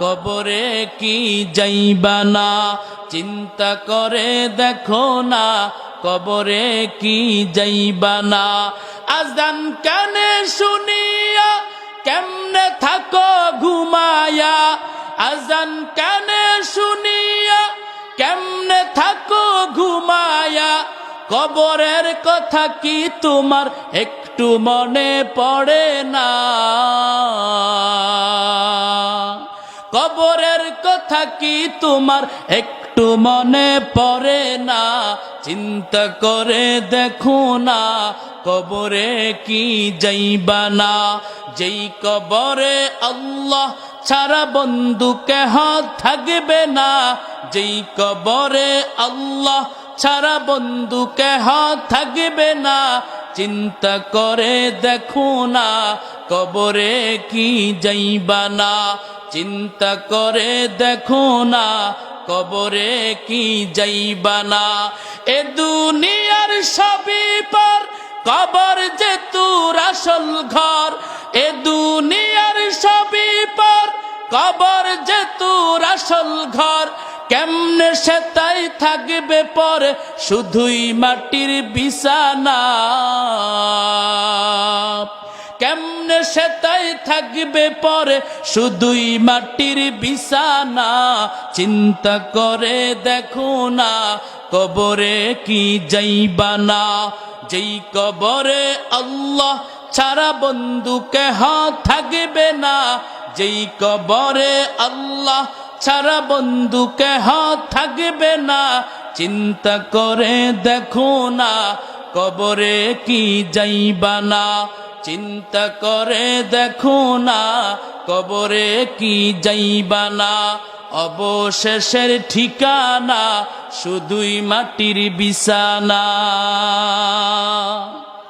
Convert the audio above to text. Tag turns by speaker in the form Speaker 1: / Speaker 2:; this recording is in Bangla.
Speaker 1: কবরে কি যাইবা না? চিন্তা করে দেখো না, কবরে কি যাইবা না? আজান কানে শুনিয়া কেমনে থাকো ঘুমায়া? আজান কানে শুনিয়া কেমনে থাকো ঘুমায়া? কবরের কথা কি তোমার একটু মনে পড়ে না? কথা কি তোমার? একটু মনে পড়ে না। চিন্তা করে দেখো না, কবরে কি যাইবা না যেই কবরে আল্লাহ ছাড়া বন্ধুকে হাত থাকবে না। যেই কবরে আল্লাহ ছাড়া বন্ধুকে হাত থাকবে না। চিন্তা করে দেখো না, কবরে কি যাইবা না। চিন্তা করে দেখো না, কবরে কি যাইবা না। এ দুনিয়ার সবই পর, কবর যে তোর আসল ঘর। এ দুনিয়ার সবই পর, কবর যে তোর আসল ঘর। কেমনে সে তাই থাকবে পর? শুধুই মাটির বিছানা। কেমনে সে তাই থাকবে পরে? শুধুই মাটির বিছানা। চিন্তা করে দেখো না, কবরে কি যাইবা না যেই কবরে আল্লাহ ছাড়া বন্ধুকে হাত থাকবে না, যেই কবরে আল্লাহ ছাড়া বন্ধুকে হাত থাকবে না। চিন্তা করে দেখো না, কবরে কি যাইবা না। চিন্তা করে দেখো না, কবরে কি যাইবা না। অবশেষের ঠিকানা শুধুই মাটির বিছানা।